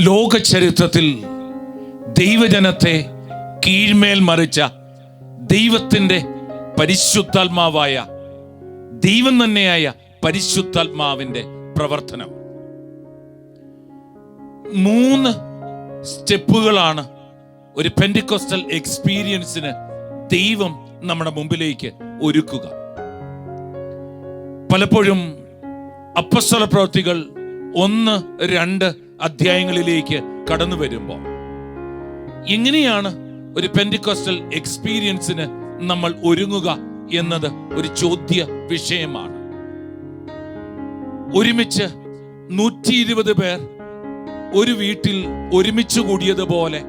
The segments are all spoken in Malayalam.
ലോക ചരിത്രത്തിൽ ദൈവജനത്തെ കീഴ്മേൽ മറിച്ച ദൈവത്തിന്റെ പരിശുദ്ധാത്മാവായ ദൈവം തന്നെയായ പരിശുദ്ധാത്മാവിന്റെ പ്രവർത്തനം. മൂന്ന് സ്റ്റെപ്പുകളാണ് ഒരു പെൻഡിക്കോസ്റ്റൽ എക്സ്പീരിയൻസിന് ദൈവം നമ്മുടെ മുമ്പിലേക്ക് ഒരുക്കുക. പലപ്പോഴും അപ്പസ്വല പ്രവൃത്തികൾ ഒന്ന് രണ്ട് അധ്യായങ്ങളിലേക്ക് കടന്നു വരുമ്പോൾ എങ്ങനെയാണ് ഒരു പെൻഡിക്കോസ്റ്റൽ എക്സ്പീരിയൻസിന് നമ്മൾ ഒരുങ്ങുക എന്നത് ഒരു ചോദ്യ വിഷയമാണ്. ഒരുമിച്ച് നൂറ്റി ഇരുപത് പേർ ഒരു വീട്ടിൽ ഒരുമിച്ച് കൂടിയതുപോലെ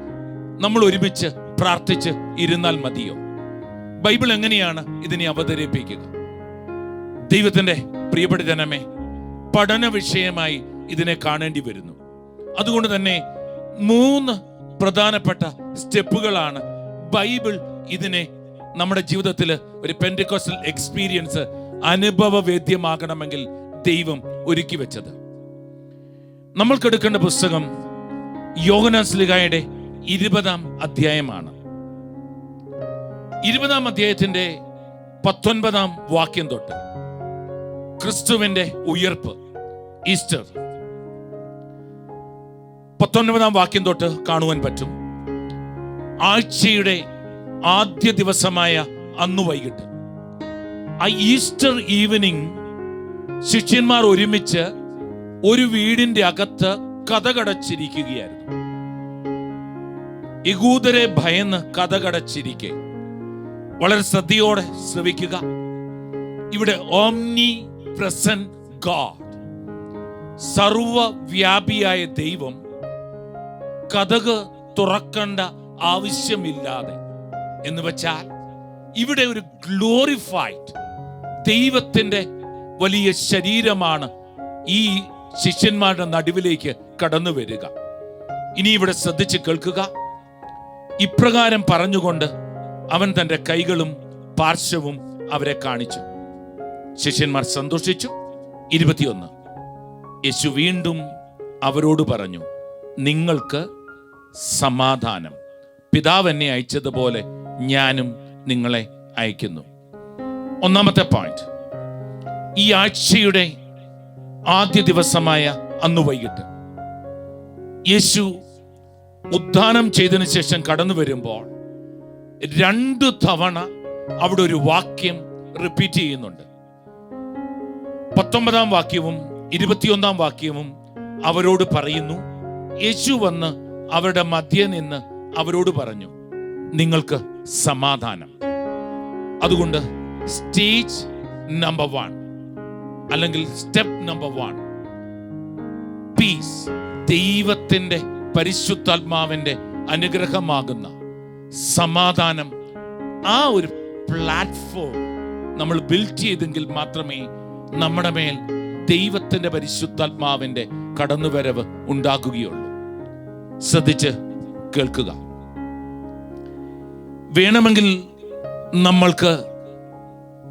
നമ്മൾ ഒരുമിച്ച് പ്രാർത്ഥിച്ച് ഇരുന്നാൽ മതിയോ? ബൈബിൾ എങ്ങനെയാണ് ഇതിനെ അവതരിപ്പിക്കുക? ദൈവത്തിന്റെ പ്രിയപ്പെട്ട ജനമേ പഠന വിഷയമായി ഇതിനെ കാണേണ്ടി വരുന്നു. അതുകൊണ്ട് തന്നെ മൂന്ന് പ്രധാനപ്പെട്ട സ്റ്റെപ്പുകളാണ് ബൈബിൾ ഇതിനെ നമ്മുടെ ജീവിതത്തിൽ ഒരു പെൻഡിക്കോസ്റ്റൽ എക്സ്പീരിയൻസ് അനുഭവവേദ്യമാകണമെങ്കിൽ ദൈവം ഒരുക്കി വെച്ചത് നമ്മൾക്കെടുക്കേണ്ട പുസ്തകം യോഗനാസ്ലിഗായുടെ ഇരുപതാം അധ്യായമാണ്. ഇരുപതാം അധ്യായത്തിന്റെ പത്തൊൻപതാം വാക്യം തൊട്ട് ക്രിസ്തുവിന്റെ ഉയർപ്പ് ഈസ്റ്റർ. പത്തൊൻപതാം വാക്യം തൊട്ട് കാണുവാൻ പറ്റും. ആഴ്ചയുടെ ആദ്യ ദിവസമായ അന്ന് വൈകിട്ട് ആ ഈസ്റ്റർ ഈവനിങ് ശിഷ്യന്മാർ ഒരുമിച്ച് ഒരു വീടിന്റെ അകത്ത് കഥകടച്ചിരിക്കുകയായിരുന്നു യകൂദരെ ഭയന്ന് കഥകടച്ചിരിക്കെ വളരെ ശ്രദ്ധയോടെ ശ്രവിക്കുക. ഇവിടെ ഓംനി പ്രസന്റ് ഗാഡ് സർവവ്യാപിയായ ദൈവം കഥക് തുറക്കേണ്ട ആവശ്യമില്ലാതെ എന്ന് വെച്ചാൽ ഇവിടെ ഒരു ഗ്ലോറിഫൈഡ് ദൈവത്തിന്റെ വലിയ ശരീരമാണ് ഈ ശിഷ്യന്മാരുടെ നടുവിലേക്ക് കടന്നു വരിക. ഇനി ഇവിടെ ശ്രദ്ധിച്ച് കേൾക്കുക. ഇപ്രകാരം പറഞ്ഞുകൊണ്ട് അവൻ തന്റെ കൈകളും പാർശ്വവും അവരെ കാണിച്ചു. ശിഷ്യന്മാർ സന്തോഷിച്ചു. ഇരുപത്തിയൊന്ന്. യേശു വീണ്ടും അവരോട് പറഞ്ഞു നിങ്ങൾക്ക് സമാധാനം. പിതാവ് എന്നെ അയച്ചതുപോലെ ഞാനും നിങ്ങളെ അയക്കുന്നു. ഒന്നാമത്തെ പോയിന്റ് ഈ ആഴ്ചയുടെ ആദ്യ ദിവസമായ അന്ന് വൈകിട്ട് യേശു ഉദ്ധാനം ചെയ്തതിനു ശേഷം കടന്നു വരുമ്പോൾ രണ്ട് തവണ അവിടെ ഒരു വാക്യം റിപ്പീറ്റ് ചെയ്യുന്നുണ്ട്. പത്തൊമ്പതാം വാക്യവും ഇരുപത്തിയൊന്നാം വാക്യവും അവരോട് പറയുന്നു. യേശു വന്ന് അവരുടെ മധ്യ നിന്ന് അവരോട് പറഞ്ഞു നിങ്ങൾക്ക് സമാധാനം. അതുകൊണ്ട് സ്റ്റേജ് നമ്പർ വൺ അല്ലെങ്കിൽ സ്റ്റെപ്പ് നമ്പർ വൺ പീസ് ദൈവത്തിന്റെ പരിശുദ്ധാത്മാവിന്റെ അനുഗ്രഹമാകുന്ന സമാധാനം. ആ ഒരു പ്ലാറ്റ്ഫോം നമ്മൾ ബിൽഡ് ചെയ്തെങ്കിൽ മാത്രമേ നമ്മുടെ മേൽ ദൈവത്തിന്റെ പരിശുദ്ധാത്മാവിന്റെ കടന്നുവരവ് ഉണ്ടാക്കുകയുള്ളൂ ശ്രദ്ധിച്ച് കേൾക്കുക. വേണമെങ്കിൽ നമ്മൾക്ക്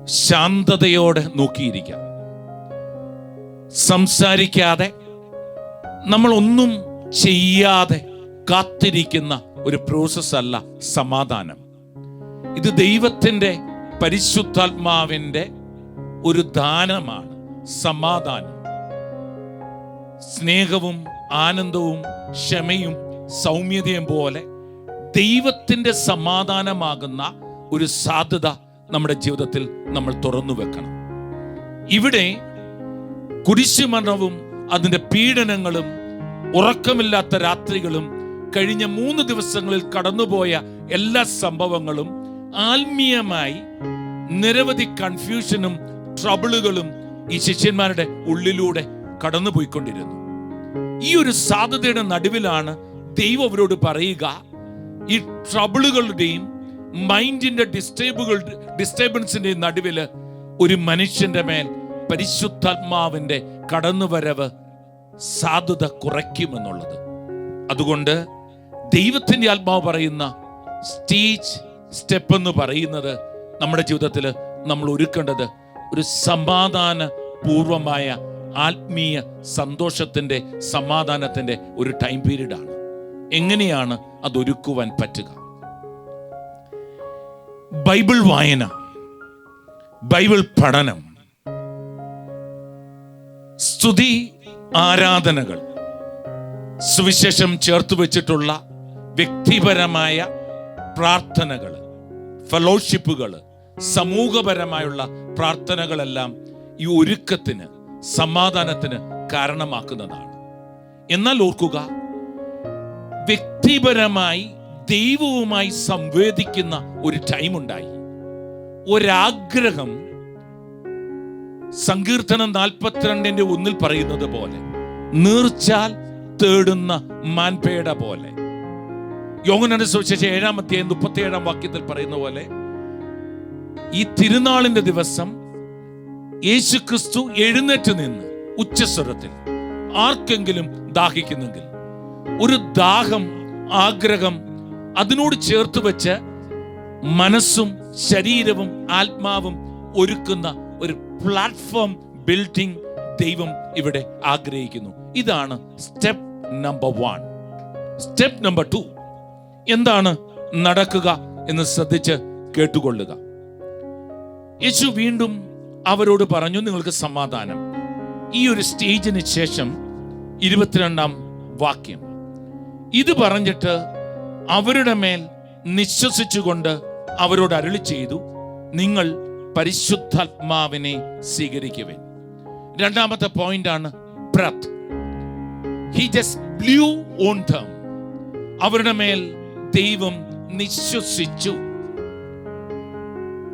ശാന്തതയോടെ നോക്കിയിരിക്കാം. സംസാരിക്കാതെ നമ്മളൊന്നും ചെയ്യാതെ കാത്തിരിക്കുന്ന ഒരു പ്രോസസ് അല്ല സമാധാനം. ഇത് ദൈവത്തിന്റെ പരിശുദ്ധാത്മാവിന്റെ ഒരു ദാനമാണ് സമാധാനം. സ്നേഹവും ആനന്ദവും ക്ഷമയും സൗമ്യതയും പോലെ ദൈവത്തിന്റെ സമാധാനമാകുന്ന ഒരു സാധ്യത നമ്മുടെ ജീവിതത്തിൽ നമ്മൾ തുറന്നു വെക്കണം. ഇവിടെ കുരിശുമരണവും അതിന്റെ പീഡനങ്ങളും ഉറക്കമില്ലാത്ത രാത്രികളും കഴിഞ്ഞ മൂന്ന് ദിവസങ്ങളിൽ കടന്നുപോയ എല്ലാ സംഭവങ്ങളും ആത്മീയമായി നിരവധി കൺഫ്യൂഷനും ട്രബിളുകളും ഈ ശിഷ്യന്മാരുടെ ഉള്ളിലൂടെ കടന്നുപോയിക്കൊണ്ടിരുന്നു. ഈ ഒരു സാധ്യതയുടെ നടുവിലാണ് ദൈവം അവരോട് പറയുക ഈ ട്രബിളുകളുടെയും മൈൻഡിന്റെ ഡിസ്റ്റേബുകൾ ഡിസ്റ്റർബൻസിന്റെയും നടുവിൽ ഒരു മനുഷ്യന്റെ മേൽ പരിശുദ്ധാത്മാവിന്റെ കടന്നുവരവ് സാധുത കുറയ്ക്കുമെന്നുള്ളത്. അതുകൊണ്ട് ദൈവത്തിന്റെ ആത്മാവ് പറയുന്ന സ്റ്റീച്ച് സ്റ്റെപ്പ് എന്ന് പറയുന്നത് നമ്മുടെ ജീവിതത്തിൽ നമ്മൾ ഒരുക്കേണ്ടത് ഒരു സമാധാന പൂർവമായ ആത്മീയ സന്തോഷത്തിന്റെ സമാധാനത്തിന്റെ ഒരു ടൈം പീരീഡാണ്. എങ്ങനെയാണ് അതൊരുക്കുവാൻ പറ്റുക? ബൈബിൾ വായന ബൈബിൾ പഠനം സ്തുതി ആരാധനകൾ. സുവിശേഷം ചേർത്ത് വെച്ചിട്ടുള്ള വ്യക്തിപരമായ പ്രാർത്ഥനകൾ ഫെലോഷിപ്പുകൾ സമൂഹപരമായുള്ള പ്രാർത്ഥനകളെല്ലാം ഈ ഒരുക്കത്തിന് സമാധാനത്തിന് കാരണമാക്കുന്നതാണ്. എന്നാൽ ഓർക്കുക വ്യക്തിപരമായി ദൈവവുമായി സംവേദിക്കുന്ന ഒരു ടൈം ഉണ്ടായി ഒരാഗ്രഹം സങ്കീർത്തനം നാൽപ്പത്തിരണ്ടിന്റെ ഒന്നിൽ പറയുന്നത് പോലെ നീർച്ചാൽ തേടുന്ന മാൻപേട പോലെ. യോഗനന്റെ സുവിശേഷം ഏഴാം അധ്യായം മുപ്പത്തി ഏഴാം വാക്യത്തിൽ പറയുന്ന പോലെ ഈ തിരുനാളിന്റെ ദിവസം യേശു ക്രിസ്തു എഴുന്നേറ്റ് നിന്ന് ഉച്ചസ്വരത്തിൽ ആർക്കെങ്കിലും ദാഹിക്കുന്നെങ്കിൽ ഒരു ദാഹം ആഗ്രഹം അതിനോട് ചേർത്ത് വെച്ച് മനസ്സും ശരീരവും ആത്മാവും ഒരുക്കുന്ന ഒരു പ്ലാറ്റ്ഫോം ബിൽഡിംഗ് ദൈവം ഇവിടെ ആഗ്രഹിക്കുന്നു. ഇതാണ് step number one step number two എന്താണ് നടക്കുക എന്ന് ശ്രദ്ധിച്ച് കേട്ടുകൊള്ളുക. യേശു വീണ്ടും അവരോട് പറഞ്ഞു നിങ്ങൾക്ക് സമാധാനം. ഈ ഒരു സ്റ്റേജിന് ശേഷം ഇരുപത്തിരണ്ടാം വാക്യം. ഇത് പറഞ്ഞിട്ട് അവരുടെ മേൽ നിശ്വസിച്ചുകൊണ്ട് അവരോട് അരുളി ചെയ്തു നിങ്ങൾ പരിശുദ്ധാത്മാവിനെ സ്വീകരിക്കുവൻ. രണ്ടാമത്തെ പോയിന്റ് ആണ് breath he just blew on അവരുടെ മേൽ ദൈവം നിശ്വസിച്ചു.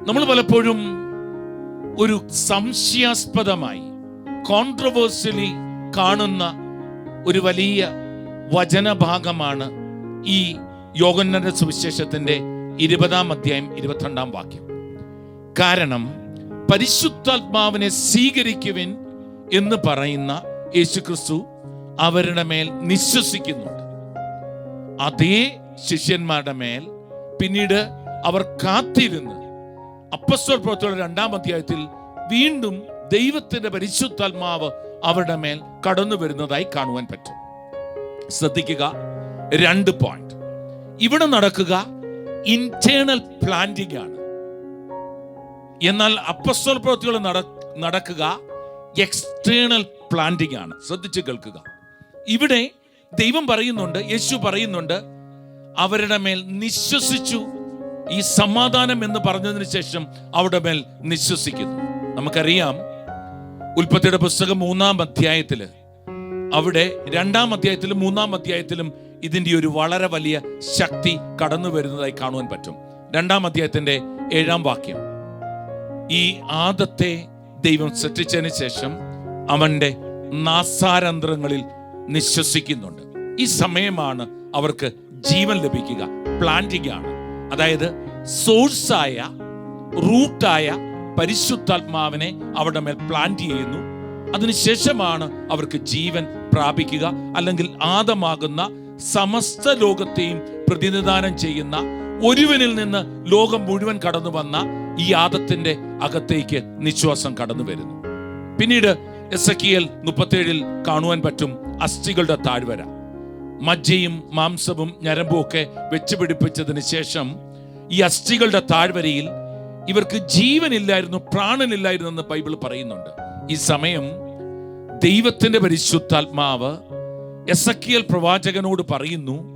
നമ്മൾ പലപ്പോഴും ഒരു സംശയാസ്പദമായി കോൺട്രവേഴ്സ്യലി കാണുന്ന ഒരു വലിയ വചനഭാഗമാണ് ഈ യോഗന്നര സുവിശേഷത്തിന്റെ ഇരുപതാം അധ്യായം ഇരുപത്തിരണ്ടാം വാക്യം. കാരണം പരിശുദ്ധാത്മാവിനെ സ്വീകരിക്കുവിൻ എന്ന് പറയുന്ന യേശുക്രിസ്തു അവരുടെ മേൽ നിശ്വസിക്കുന്നുണ്ട്. അതേ ശിഷ്യന്മാരുടെ മേൽ പിന്നീട് അവർ കാത്തിരുന്ന് അപ്പസ്വർ പ്രവർത്തിയുടെ രണ്ടാം അധ്യായത്തിൽ വീണ്ടും ദൈവത്തിന്റെ പരിശുദ്ധാത്മാവ് അവരുടെ മേൽ കടന്നു വരുന്നതായി കാണുവാൻ പറ്റും. ശ്രദ്ധിക്കുക രണ്ട് പോയിന്റ് ഇവിടെ നടക്കുക ഇന്റേണൽ പ്ലാന്റിംഗ് ആണ്. എന്നാൽ അപ്പസ്വൽ പ്രവൃത്തികൾ നടക്കുക എക്സ്റ്റേണൽ പ്ലാന്റിംഗ് ആണ്. ശ്രദ്ധിച്ച് കേൾക്കുക. ഇവിടെ ദൈവം പറയുന്നുണ്ട് യേശു പറയുന്നുണ്ട് അവരുടെ മേൽ നിശ്വസിച്ചു ഈ സമാധാനം എന്ന് പറഞ്ഞതിന് ശേഷം അവരുടെ മേൽ നിശ്വസിക്കുന്നു. നമുക്കറിയാം ഉൽപ്പത്തിയുടെ പുസ്തകം മൂന്നാം അധ്യായത്തിൽ അവിടെ രണ്ടാം അധ്യായത്തിലും മൂന്നാം അധ്യായത്തിലും ഇതിന്റെ ഒരു വളരെ വലിയ ശക്തി കടന്നു വരുന്നതായി കാണുവാൻ പറ്റും. രണ്ടാം അധ്യായത്തിന്റെ ഏഴാം വാക്യം. ഈ ആദത്തെ ദൈവം സൃഷ്ടിച്ചതിന് ശേഷം അവന്റെ നാസാരന്ധ്രങ്ങളിൽ നിശ്വസിക്കുന്നുണ്ട്. ഈ സമയമാണ് അവർക്ക് ജീവൻ ലഭിക്കുക പ്ലാന്റിംഗ് ആണ്. അതായത് സോഴ്സായ റൂട്ടായ പരിശുദ്ധാത്മാവിനെ അവരുടെ മേൽ പ്ലാന്റ് ചെയ്യുന്നു. അതിനുശേഷമാണ് അവർക്ക് ജീവൻ പ്രാപിക്കുക അല്ലെങ്കിൽ ആദമാകുന്ന സമസ്ത ലോകത്തെയും പ്രതിനിധാനം ചെയ്യുന്ന ഒരുവനിൽ നിന്ന് ലോകം മുഴുവൻ കടന്നു വന്ന ഈ ആദത്തിന്റെ അകത്തേക്ക് നിശ്വാസം കടന്നു വരുന്നു. പിന്നീട് എസ് എ കിയൽ മുപ്പത്തേഴിൽ കാണുവാൻ പറ്റും അസ്ഥികളുടെ താഴ്വര. മജ്ജയും മാംസവും ഞരമ്പും ഒക്കെ വെച്ച് പിടിപ്പിച്ചതിന് ശേഷം ഈ അസ്ഥികളുടെ താഴ്വരയിൽ ഇവർക്ക് ജീവനില്ലായിരുന്നു പ്രാണനില്ലായിരുന്നു എന്ന് ബൈബിൾ പറയുന്നുണ്ട്. ഈ സമയം ദൈവത്തിന്റെ പരിശുദ്ധാത്മാവ് എസക്കിയൽ പ്രവാചകനോട് പറയുന്നു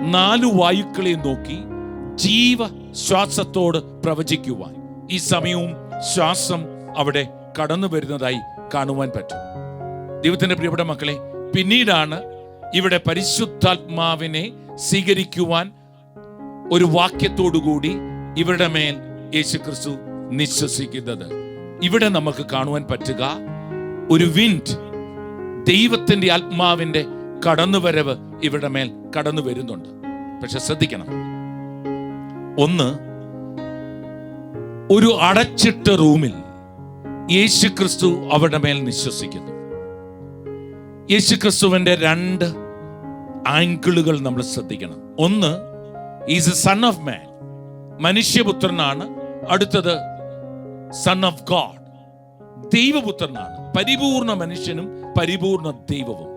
നാലു വായുക്കളെ നോക്കി ജീവ ശ്വാസത്തോട് പ്രവചിക്കുവാൻ. ഈ സമയവും ശ്വാസം അവിടെ കടന്നു വരുന്നതായി കാണുവാൻ പറ്റും. ദൈവത്തിന്റെ പ്രിയപ്പെട്ട മക്കളെ പിന്നീടാണ് ഇവിടെ പരിശുദ്ധാത്മാവിനെ സ്വീകരിക്കുവാൻ ഒരു വാക്യത്തോടുകൂടി ഇവരുടെ മേൽ യേശു ക്രിസ്തു നിശ്വസിക്കുന്നത്. ഇവിടെ നമുക്ക് കാണുവാൻ പറ്റുക ഒരു വിൻഡ് ദൈവത്തിന്റെ ആത്മാവിന്റെ കടന്നുവരവ് ഇവരുടെ മേൽ കടന്നു വരുന്നുണ്ട്. പക്ഷെ ശ്രദ്ധിക്കണം. ഒന്ന് ഒരു അടച്ചിട്ട റൂമിൽ യേശു ക്രിസ്തു അവരുടെ മേൽ നിശ്വസിക്കുന്നു. യേശു ക്രിസ്തുവിന്റെ രണ്ട് ആങ്കിളുകൾ നമ്മൾ ശ്രദ്ധിക്കണം. ഒന്ന് is a son of man മനുഷ്യപുത്രനാണ്. അടുത്തത് സൺ ഓഫ് ഗാഡ് ദൈവപുത്രനാണ്. പരിപൂർണ മനുഷ്യനും പരിപൂർണ ദൈവവും.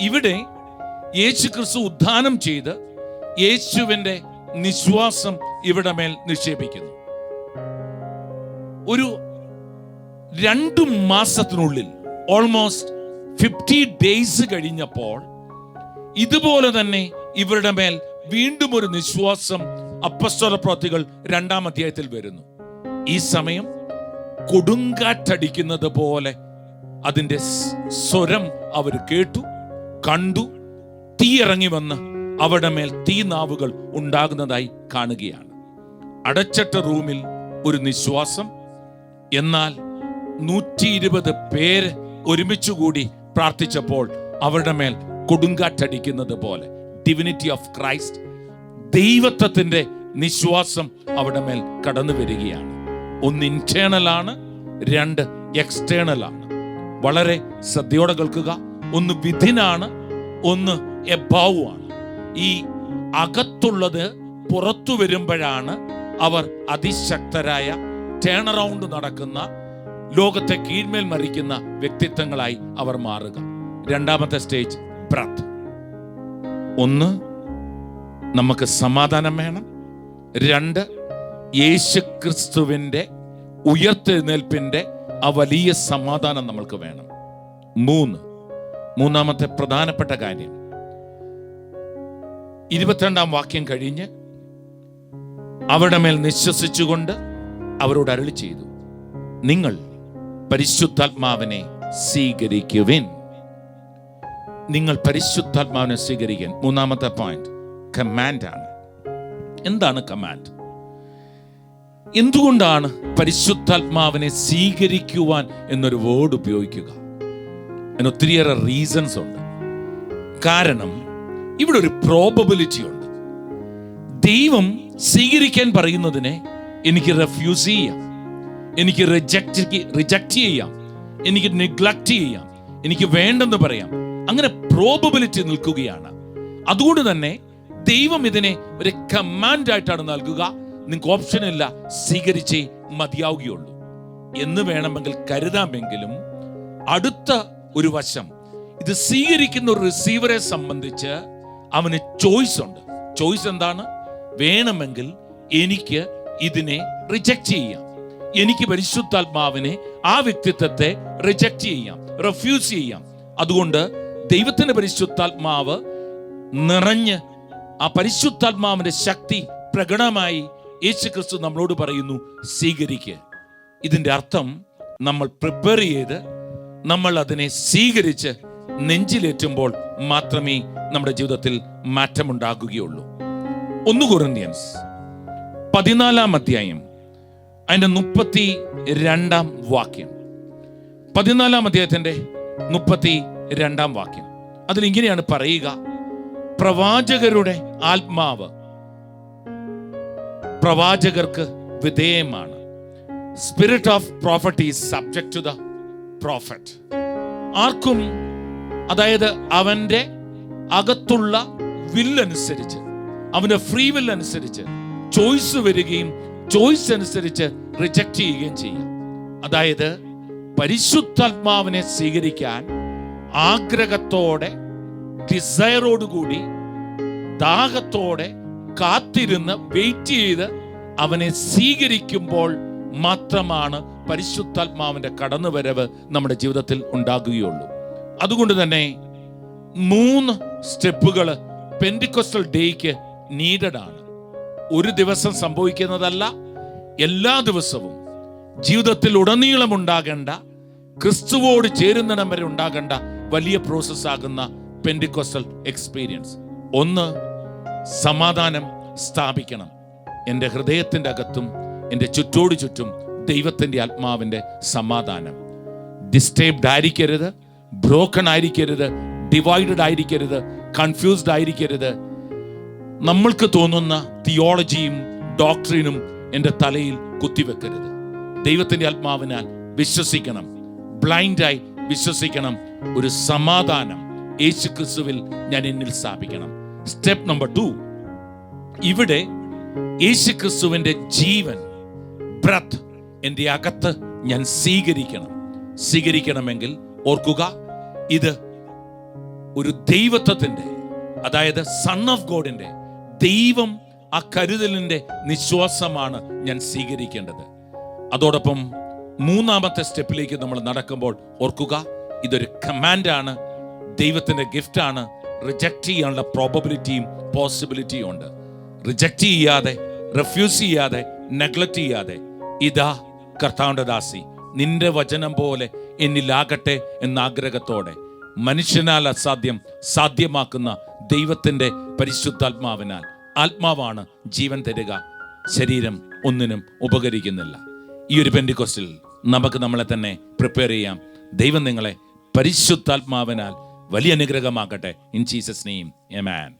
ഇവിടെ യേശു ക്രിസ്തു ഉദ്ധാനം ചെയ്ത് യേശുവിന്റെ നിശ്വാസം ഇവിടെ മേൽ നിക്ഷേപിക്കുന്നു. ഒരു രണ്ടു മാസത്തിനുള്ളിൽ ഓൾമോസ്റ്റ് ഫിഫ്റ്റി ഡേയ്സ് കഴിഞ്ഞപ്പോൾ ഇതുപോലെ തന്നെ ഇവരുടെ മേൽ വീണ്ടും ഒരു നിശ്വാസം അപ്പസ്വര പ്രവൃത്തികൾ രണ്ടാം അധ്യായത്തിൽ വരുന്നു. ഈ സമയം കൊടുങ്കാറ്റടിക്കുന്നത് പോലെ അതിന്റെ സ്വരം അവർ കേട്ടു കണ്ടു തീയിറങ്ങി വന്ന് അവരുടെ മേൽ തീനാവുകൾ ഉണ്ടാകുന്നതായി കാണുകയാണ്. അടച്ചിട്ട റൂമിൽ ഒരു നിശ്വാസം എന്നാൽ നൂറ്റി ഇരുപത് പേര് ഒരുമിച്ചുകൂടി പ്രാർത്ഥിച്ചപ്പോൾ അവരുടെ മേൽ കൊടുങ്കാറ്റടിക്കുന്നത് പോലെ ഡിവിനിറ്റി ഓഫ് ക്രൈസ്റ്റ് ദൈവത്വത്തിന്റെ നിശ്വാസം അവരുടെ മേൽ കടന്നു വരികയാണ്. ഒന്ന് ഇന്റേണൽ ആണ് രണ്ട് എക്സ്റ്റേണൽ ആണ്. വളരെ ശ്രദ്ധയോടെ കേൾക്കുക. ഒന്ന് വിധിനാണ് ഒന്ന് എബാവു ആണ്. ഈ അകത്തുള്ളത് പുറത്തു വരുമ്പോഴാണ് അവർ അതിശക്തരായ ടേൺ അറൗണ്ട് നടക്കുന്ന ലോകത്തെ കീഴ്മേൽ മറിക്കുന്ന വ്യക്തിത്വങ്ങളായി അവർ മാറുക. രണ്ടാമത്തെ സ്റ്റേജ് ബ്രത്ത് ഒന്ന് നമുക്ക് സമാധാനം വേണം. രണ്ട് യേശു ക്രിസ്തുവിന്റെ ഉയർത്തെഴുന്നേൽപ്പിന്റെ ആ വലിയ സമാധാനം നമ്മൾക്ക് വേണം. മൂന്ന് മൂന്നാമത്തെ പ്രധാനപ്പെട്ട കാര്യം ഇരുപത്തിരണ്ടാം വാക്യം കഴിഞ്ഞ് അവരുടെ മേൽ നിശ്വസിച്ചുകൊണ്ട് അവരോട് അരളി ചെയ്തു നിങ്ങൾ പരിശുദ്ധാത്മാവിനെ സ്വീകരിക്കുവിൻ. നിങ്ങൾ പരിശുദ്ധാത്മാവിനെ സ്വീകരിക്കാൻ മൂന്നാമത്തെ പോയിന്റ് കമാൻഡ് ആണ്. എന്താണ് കമാൻഡ് എന്തുകൊണ്ടാണ് പരിശുദ്ധാത്മാവിനെ സ്വീകരിക്കുവാൻ എന്നൊരു വേർഡ് ഉപയോഗിക്കുക? അതിന് ഒത്തിരിയേറെ റീസൺസ് ഉണ്ട്. കാരണം ഇവിടെ ഒരു പ്രോബബിലിറ്റി ഉണ്ട്. ദൈവം സ്വീകരിക്കാൻ പറയുന്നതിനെ എനിക്ക് റെഫ്യൂസ് ചെയ്യാം. എനിക്ക് റിജക്റ്റ് റിജക്റ്റ് ചെയ്യാം. എനിക്ക് നെഗ്ലക്റ്റ് ചെയ്യാം. എനിക്ക് വേണ്ടെന്ന് പറയാം. അങ്ങനെ പ്രോബബിലിറ്റി നിൽക്കുകയാണ്. അതുകൊണ്ട് തന്നെ ദൈവം ഇതിനെ ഒരു കമാൻഡ് ആയിട്ടാണ് നൽകുക. നിങ്ങൾക്ക് ഓപ്ഷൻ ഇല്ല. സ്വീകരിച്ചേ മതിയാവുകയുള്ളൂ. എന്ന് വേണമെങ്കിൽ കരുതാമെങ്കിലും അടുത്ത ഒരു വശം. ഇത് സ്വീകരിക്കുന്ന ഒരു റിസീവറെ സംബന്ധിച്ച് അവന് ചോയ്സ് ഉണ്ട്. ചോയ്സ് എന്താണ്? വേണമെങ്കിൽ എനിക്ക് ഇതിനെ റിജക്ട് ചെയ്യാം. എനിക്ക് പരിശുദ്ധാത്മാവിനെ ആ വ്യക്തിത്വത്തെ റിജക്റ്റ് ചെയ്യാം. റെഫ്യൂസ് ചെയ്യാം. അതുകൊണ്ട് ദൈവത്തിന്റെ പരിശുദ്ധാത്മാവ് നിറഞ്ഞ് ആ പരിശുദ്ധാത്മാവിന്റെ ശക്തി പ്രകടമായി യേശു ക്രിസ്തു നമ്മളോട് പറയുന്നു സ്വീകരിക്കുക ഇതിന്റെ അർത്ഥം നമ്മൾ പ്രിപ്പയർ ചെയ്ത് നമ്മൾ അതിനെ സ്വീകരിച്ച് നെഞ്ചിലേറ്റുമ്പോൾ മാത്രമേ നമ്മുടെ ജീവിതത്തിൽ മാറ്റമുണ്ടാകുകയുള്ളൂ. ഒന്ന് കൊറിന്ത്യൻസ് പതിനാലാം അധ്യായം അതിന്റെ മുപ്പത്തി രണ്ടാം വാക്യം. പതിനാലാം അധ്യായത്തിന്റെ മുപ്പത്തി രണ്ടാം വാക്യം. അതിലിങ്ങനെയാണ് പറയുക പ്രവാചകരുടെ ആത്മാവ് പ്രവാചകർക്ക് വിധേയമാണ്. Spirit of prophet is subject to the prophet ആർക്കും അതായത് അവന്റെ അകത്തുള്ള വില്ലനുസരിച്ച് അവന്റെ ഫ്രീ വിൽ അനുസരിച്ച് ചോയ്സ് വരികയും ചോയ്സ് അനുസരിച്ച് റിജക്റ്റ് ചെയ്യുകയും ചെയ്യാം. അതായത് പരിശുദ്ധാത്മാവിനെ സ്വീകരിക്കാൻ ആഗ്രഹത്തോടെ ഡിസയറോടുകൂടി ദാഹത്തോടെ കാത്തിരുന്ന് വെയിറ്റ് ചെയ്ത് അവനെ സ്വീകരിക്കുമ്പോൾ മാത്രമാണ് പരിശുദ്ധാത്മാവിന്റെ കടന്നുവരവ് നമ്മുടെ ജീവിതത്തിൽ ഉണ്ടാകുകയുള്ളൂ. അതുകൊണ്ട് തന്നെ മൂന്ന് സ്റ്റെപ്പുകൾ പെൻഡിക്കോസ്റ്റൽ ഡേക്ക് നീഡഡ് ആണ് ഒരു ദിവസം സംഭവിക്കുന്നതല്ല എല്ലാ ദിവസവും ജീവിതത്തിൽ ഉടനീളം ഉണ്ടാകേണ്ട ക്രിസ്തുവോട് ചേരുന്നിടം വരെ ഉണ്ടാകേണ്ട വലിയ പ്രോസസ് ആകുന്ന പെൻഡിക്കോസ്റ്റൽ എക്സ്പീരിയൻസ് ഒന്ന് സമാധാനം സ്ഥാപിക്കണം. എന്റെ ഹൃദയത്തിന്റെ അകത്തും എന്റെ ചുറ്റോട് ചുറ്റും ദൈവത്തിന്റെ ആത്മാവിന്റെ സമാധാനം. ഡിസ്റ്റേബ്ഡ് ആയിരിക്കരുത്. ബ്രോക്കൺ ആയിരിക്കരുത് ഡിവൈഡഡ് ആയിരിക്കരുത് കൺഫ്യൂസ്ഡ് ആയിരിക്കരുത്. നമ്മൾക്ക് തോന്നുന്ന തിയോളജിയും ഡോക്ടറിനും എന്റെ തലയിൽ കുത്തിവെക്കരുത്. ദൈവത്തിന്റെ ആത്മാവിനാൽ വിശ്വസിക്കണം ബ്ലൈൻഡായി വിശ്വസിക്കണം ഒരു സമാധാനം യേശു ക്രിസ്തുവിൽ ഞാൻ എന്നിൽ സ്ഥാപിക്കണം. സ്റ്റെപ്പ് നമ്പർ ടു ഇവിടെ യേശു ക്രിസ്തുവിന്റെ ജീവൻ ബ്രത്ത് എന്റെ അകത്ത് ഞാൻ സ്വീകരിക്കണം. സ്വീകരിക്കണമെങ്കിൽ ഓർക്കുക ഇത് ഒരു ദൈവത്വത്തിന്റെ അതായത് സൺ ഓഫ് ഗോഡിന്റെ ദൈവം ആ കരുതലിന്റെ നിശ്വാസമാണ് ഞാൻ സ്വീകരിക്കേണ്ടത്. അതോടൊപ്പം മൂന്നാമത്തെ സ്റ്റെപ്പിലേക്ക് നമ്മൾ നടക്കുമ്പോൾ ഓർക്കുക ഇതൊരു കമാൻഡാണ് ദൈവത്തിന്റെ ഗിഫ്റ്റാണ് റിജക്റ്റ് ചെയ്യാനുള്ള പ്രോബബിലിറ്റിയും പോസിബിലിറ്റിയും ഉണ്ട്. റിജക്റ്റ് ചെയ്യാതെ റെഫ്യൂസ് ചെയ്യാതെ നെഗ്ലക്റ്റ് ചെയ്യാതെ ഇതാ കർത്താവിന്റെ ദാസി നിന്റെ വചനം പോലെ എന്നിലാകട്ടെ എന്ന ആഗ്രഹത്തോടെ മനുഷ്യനാൽ അസാധ്യം സാധ്യമാക്കുന്ന ദൈവത്തിന്റെ പരിശുദ്ധാത്മാവിനാൽ ആത്മാവാണ് ജീവൻ തരിക. ശരീരം ഒന്നിനും ഉപകരിക്കുന്നില്ല. ഈ ഒരു പെൻഡിക്കോസ്റ്റിൽ നമുക്ക് നമ്മളെ തന്നെ പ്രിപ്പയർ ചെയ്യാം. ദൈവം നിങ്ങളെ പരിശുദ്ധാത്മാവിനാൽ വലിയ അനുഗ്രഹമാക്കട്ടെ ഇൻ ജീസസ് നെയിം എമാൻ